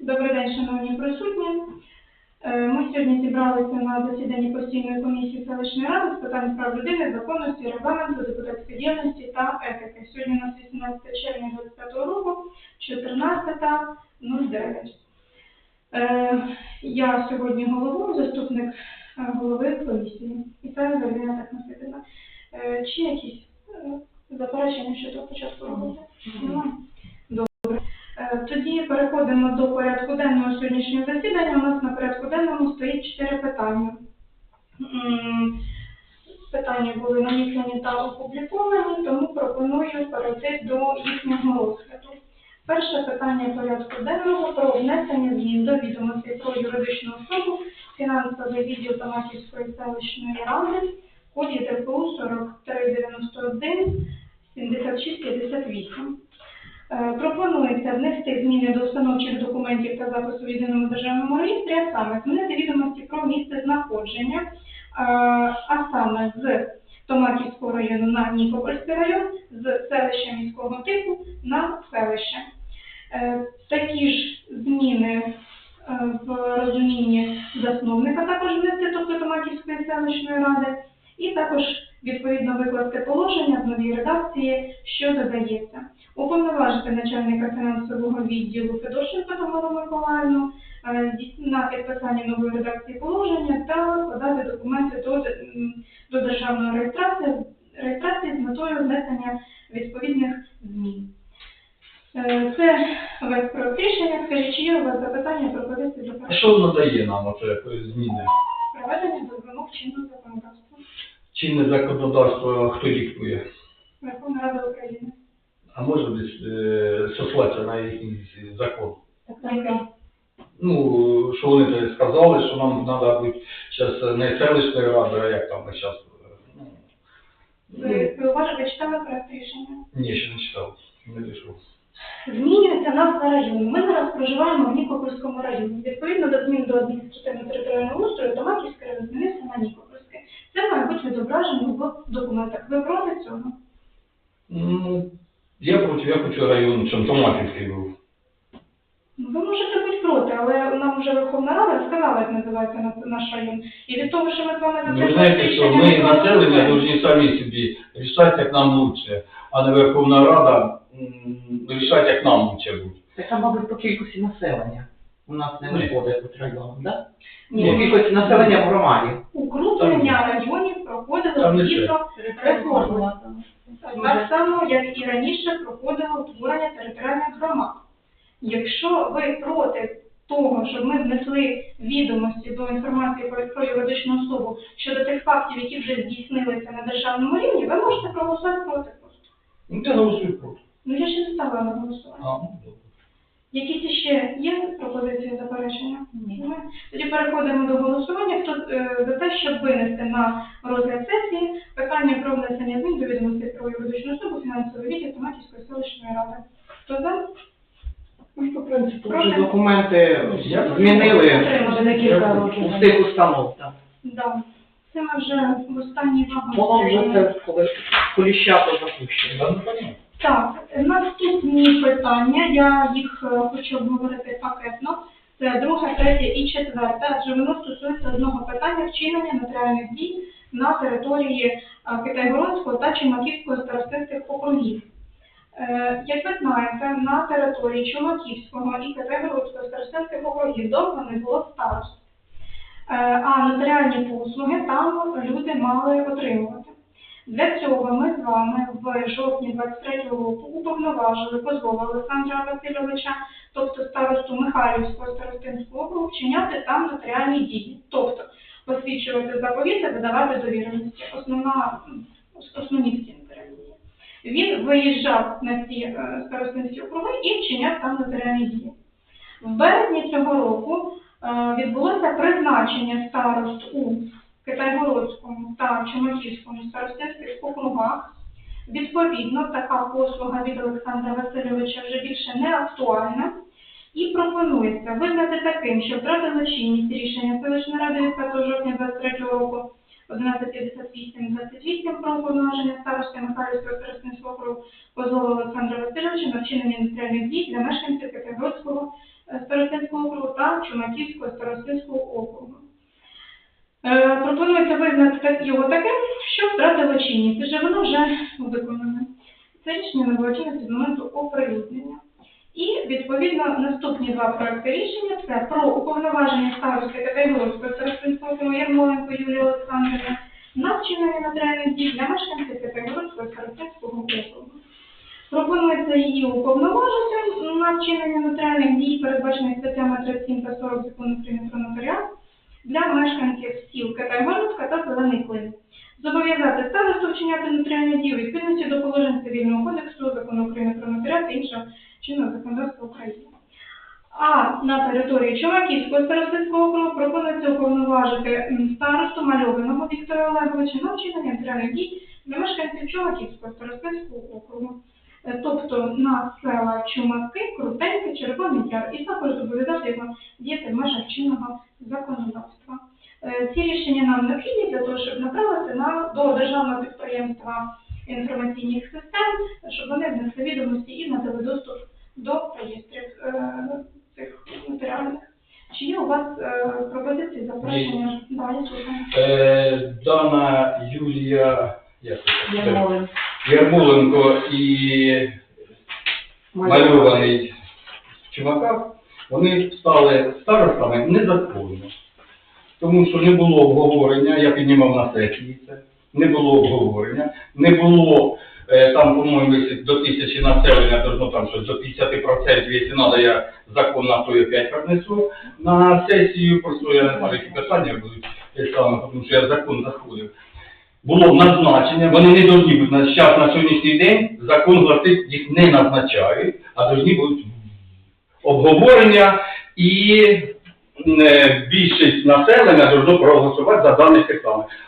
Добрий день, шановні присутні. Е, Ми сьогодні зібралися на засіданні постійної комісії селищної ради з питань прав людини, законності, регламенту, депутатської діяльності та етики. Сьогодні у нас 18 червня 2025 року, 14.09. Е, Я сьогодні голову, заступник е, голови комісії. І це Галина Техносипівна. Е, Чи якісь е, заперечення щодо початку роботи? Немає? Е, Тоді переходимо до порядку денного сьогоднішнього засідання. У нас на порядку денному стоїть чотири питання. М, Питання були наміщені та опубліковані, тому пропоную перейти до їхнього розгляду. Перше питання порядку денного про внесення змін до відомостей про юридичну особу фінансовий відділ Тамаківської селищної ради, код ЄТПУ 4391 7658. Е, Пропонується внести зміни до установчих документів та запису в єдиному державному реєстрі, а саме змінити відомості про місце знаходження, е, а саме з Томаківського району на Нікопольський район, з селища міського типу на селище. Е, Такі ж зміни е, в розумінні засновника також внести, тобто Томаківської селищної ради, і також відповідно викласти положення в новій редакції, що додається. Уповноважити начальника фінансового відділу Федорченка Тамару Миколаївну на підписання нової редакції положення та подати документи до, до державної реєстрації, реєстрації з метою внесення відповідних змін. Е, Це весь проект рішення. Скажіть, чи є у вас запитання, пропозиції до А що надає нам оце зміни? проведення до вимог чинного законодавства Чинне законодавство хто диктує? Верховна Рада України? А може десь е, сослатися на якийсь закон? Який? Ну, що вони тоді сказали, що нам треба не селищною радою, а як там ми зараз. Ну, Ви, уважно читали проект рішення? ні, ще не читав, не дійшов. Змінюється назва району. Ми зараз проживаємо в Нікопольському районі. Відповідно до змін до адміністративно-територіального устрою, Томаківський район змінився на Нікопольський. Це має бути відображено в документах. Ви проти цього? Ну, я проти, я хочу район, щоб Томаківський був. Ну, Ви можете бути проти, але нам вже Верховна Рада сказала, як називається на- наш район. І від того, що ми з вами Ви знаєте, що ми населення повинні самі собі рішати, як нам лучше, а не Верховна Рада рішати, як нам лучше буде. Така, мабуть, по кількості населення. У нас не виходить тут районом, да? Ні. По кількості населення в громаді. Укрупнення районів проходило згідно реформи. Так само, як і раніше проходило утворення територіальних громад. Якщо ви проти того, щоб ми внесли відомості до інформації про, про юридичну особу щодо тих фактів, які вже здійснилися на державному рівні, ви можете проголосувати проти просто. Ну, ти голосуй проти. Ну я ще не ставила на голосування. А, ну, добре. Якісь ще є пропозиції заперечення? Ні. Немає? Тоді переходимо до голосування. Хто е, за те, щоб винести на розгляд сесії питання про внесення змін до відомостей про юридичну особу фінансовий відділ Томатівської селищної ради. Хто за? Ну, по принципу, Проти? вже документи змінили у всіх установ. так. Да. Це ми вже в останній Воно вже це коли коліщато запущено. Ну. Так, наступні питання, я їх е, хочу обговорити пакетно. Це друге, третє і четверте, адже воно стосується одного питання вчинення нотаріальних дій на території е, Китайгородського та Чумаківського старостинських округів. Е, Як ви знаєте, на території Чумаківського і Китайгородського старостинських округів довго не було старост. Е, А нотаріальні послуги там люди мали отримувати. Для цього ми з вами в жовтні 23 року уповноважили позова Олександра Васильовича, тобто старосту Михайлівського старостинського округу, вчиняти там нотаріальні дії, тобто посвідчувати заповіти, видавати довіреності. Основна, основні дії. Він виїжджав на ці е, старостинські округи і вчиняв там нотаріальні дії. В березні цього року е, відбулося призначення старост у Китайгородському та Чумаківському старостинських округах. Відповідно, така послуга від Олександра Васильовича вже більше не актуальна і пропонується визнати таким, що втратило чинність рішення селищної ради від 5 жовтня 23 року 1158-28 про уповноваження старости Михайлівського старостинського округу позову Олександра Васильовича на вчинення індустріальних дій для мешканців Китайгородського е, старостинського округу та Чумаківського старостинського округу. Е, Пропонується визнати його таким, що втратило чинність, адже воно вже виконане. Це рішення не чинності з моменту оприлюднення. І, відповідно, наступні два проекти рішення це про уповноваження старости Категорського старостинського округу Ярмоленко Юлії Олександрівни на вчинення матеріальних дій для мешканців Категорського старостинського округу. Пропонується її уповноважити на вчинення нотаріальних дій, передбачених статтями 37 та 40 закону України про нотаріат, для мешканців сіл Катайгородська та Зелений Клин. Зобов'язати старосту вчиняти нотаріальні дії відповідності до положень Цивільного кодексу, закону України про нотаріат та іншого чинного законодавства України. А на території Чумаківського старостинського округу пропонується уповноважити старосту Мальованого Віктора Олеговича на вчинення нотаріальних дій для мешканців Чумаківського старостинського округу. Е, Тобто на села Чумаки, Крутеньке, Червоний Яр, і також зобов'язати його діяти в межах чинного законодавства. Е, Ці рішення нам необхідні для того, щоб направити на до державного підприємства інформаційних систем, щоб вони внесли відомості і надали доступ до реєстрів е, цих матеріалів. Чи є у вас е, пропозиції, заперечення? Да, я. Е, Дана Юлія як це? Ярмоленко. Ярмоленко і мальований Чумака, вони стали старостами незаконно. Тому що не було обговорення, я піднімав на сесії це, не було обговорення, не було там, по-моєму, до тисячі населення, должно там щось до 50%, якщо треба, я закон на то і опять принесу на сесію, просто я не знаю, які питання будуть, саме, тому що я закон заходив. Було назначення, вони не повинні бути на час на сьогоднішній день, закон гласить, їх не назначають, а повинні бути обговорення і е, більшість населення должно проголосувати за даних тих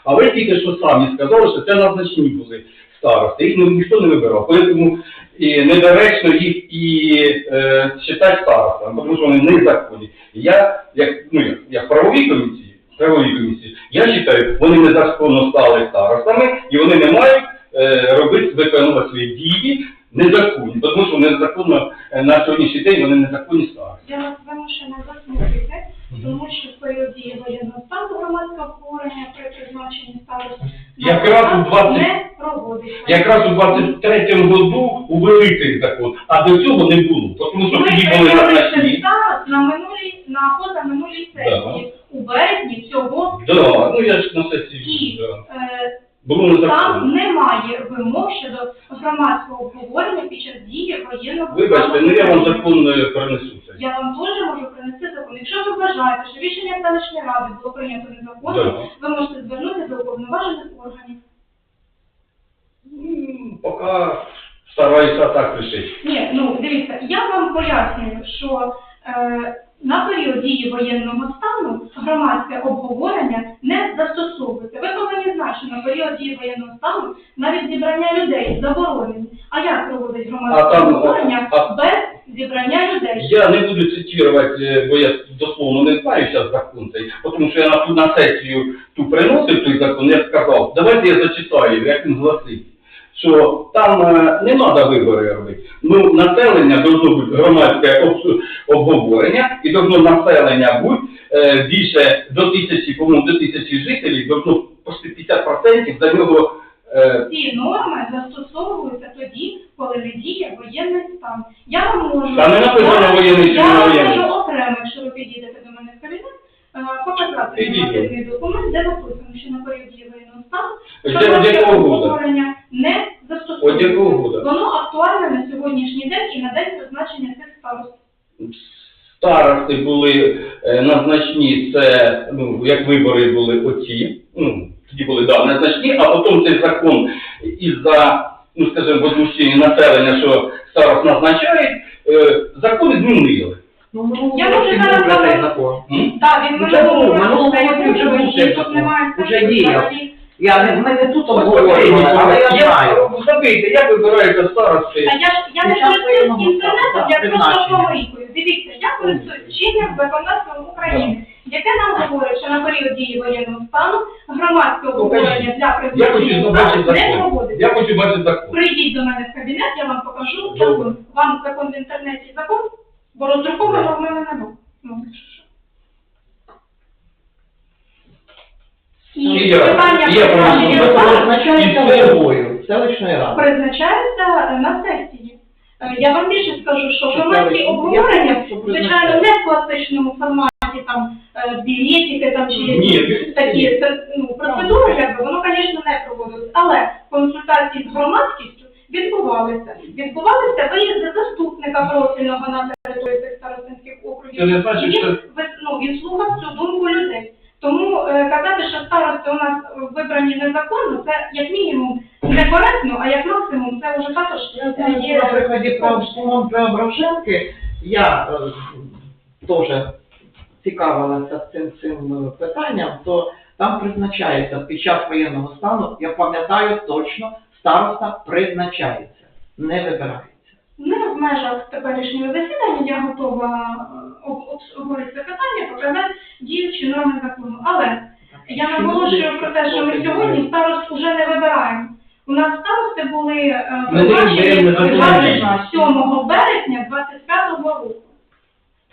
А ви тільки що самі сказали, що це назначні були старости, їх ні- ніхто не вибирав. Тому і недоречно їх і е, вважати старостами, тому що вони незаконні. Я, як, ну, як, як правовій комісії, правовій комісії, я вважаю, вони незаконно стали старостами і вони не мають е, робити, виконувати свої дії незаконні, тому що незаконно е, на сьогоднішній день вони незаконні старости. Я вас вимушена засмутити, тому що в період дії воєнного стану громадське обговорення при призначенні старості Якраз у 20 не проводиться. Якраз у 23-му году увели цей закон, а до цього не було, тому що тоді були на минулій, на позаминулій сесії, у березні цього Да, ну я ж на сесії І да. е, було там незаконно. немає вимог щодо громадського обговорення під час дії воєнного Вибачте, ну я вам стану. закон е, перенесу це. Я вам теж можу принести закон. Якщо ви вважаєте, що рішення селищної ради було прийнято незаконно, ви можете звернутися до уповноважених органів. Поки стараюся так рішити. Ні, ну дивіться, я вам пояснюю, що е, на період дії воєнного стану громадське обговорення не застосовується. Ви повинні знати, що на період дії воєнного стану навіть зібрання людей заборонені. А як проводить громадське А там, обговорення а- без зібрання людей? Я не буду цитувати, е, бо я дословно не знаю зараз закон цей, тому що я на, ту- на сесію ту приносив той закон, я сказав, давайте я зачитаю, як він гласить. Що там е, не треба вибори робити. Ну, населення должно бути громадське обговорення, і должно населення бути е, більше до тисячі, по-моєму, до тисячі жителів, должно почти 50% за нього е, Ці норми застосовуються тоді, коли не діє воєнний стан. Я вам можу Там не написано воєнний чи не воєнний. можу окремо, якщо ви підійдете до мене в кабінет, показати Підійду. документ, де написано, що на період дії воєнного стану якого года? обговорення не застосовується. Воно актуальне на сьогоднішній день і на день призначення цих старост. старости були е, назначні, це, ну, як вибори були оці, ну, тоді були, да, назначні, а потім цей закон із-за, ну, скажімо, возмущення населення, що старост назначають, е, закони змінили. Ну, Я можу зараз вам- Так, він Вже минулого року вже був цей тут закон. немає Уже діяв. Я не, ми не тут Ось але я я знаю. Забийте, як вибираються старости. А я ж я не Під час користуюсь воєнного інтернетом, стану, я просто призначення. помийкою. Дивіться, я користуюсь чинним законодавством України, яке нам говорить, що на період дії воєнного стану громадське обговорення для Я хочу призначення не закон. проводиться. Я хочу бачити закон. Прийдіть до мене в кабінет, я вам покажу Добре. закон. Вам закон в інтернеті закон? Бо роздруковано в мене не було. І питання призначення правильно. посад Призначається головою селищної ради. призначається на сесії. Е, Я вам більше скажу, що громадські обговорення, Я звичайно, не в класичному форматі, там, е, білетики, там, чи Ні, такі це, ну, процедури, якби, воно, звісно, не проводилось. Але консультації з громадськістю відбувалися. Відбувалися виїзди заступника профільного на території цих старостинських округів. Це не значить, Він, що- ви- ну, він слухав цю думку людей. Е, казати, що старости у нас вибрані незаконно, це як мінімум некоректно, а як максимум це вже також е, є. на прикладі прав Преображенки я е, теж цікавилася цим, цим е, питанням, то там призначається під час воєнного стану, я пам'ятаю точно, староста призначається, не вибирається. Не в межах теперішнього засідання я готова е, об- об- обговорити це питання, показати діючі норми закону. Але я наголошую про те, що ми сьогодні старост уже не вибираємо. У нас старости були е, Ми призначені законні. 27 березня 25 року.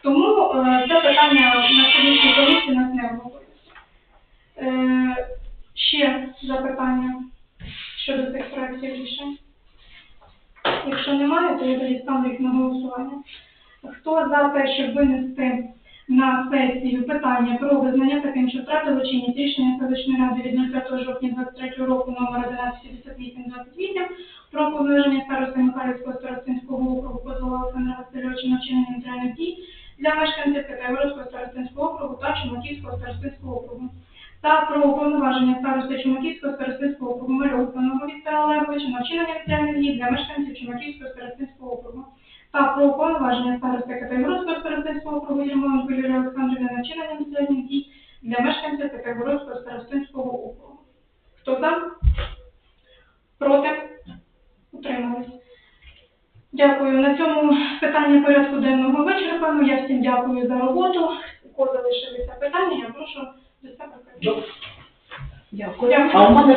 Тому е, це питання на сьогоднішній комісії нас не обговорюється. Е, ще запитання щодо цих проєктів рішень. Якщо немає, то я тоді ставлю їх на голосування. Хто за те, щоб винести на сесію питання про визнання таким, що втратило чинність рішення селищної ради від 05 жовтня 23 року номер 115828 про повноваження старости Михайлівського старостинського округу позову Олександра Васильовича на вчинення матеріальних дій для мешканців Категорського старостинського округу та Чумаківського старостинського округу та про повноваження старости Чумаківського старостинського округу Мальовського Віктора Олеговича на вчинення матеріальних дій для мешканців Чумаківського старостинського округу та про повноваження старости Категорського старостинського округу Єрмоленко Юлії Олександрівни на вчинення матеріальних дій для мешканців Категорського старостинського округу. Хто за? Проти? Утримались. Дякую. На цьому питання порядку денного вичерпано. Я всім дякую за роботу. У кого залишилися питання, я прошу до себе. Дякую. Дякую.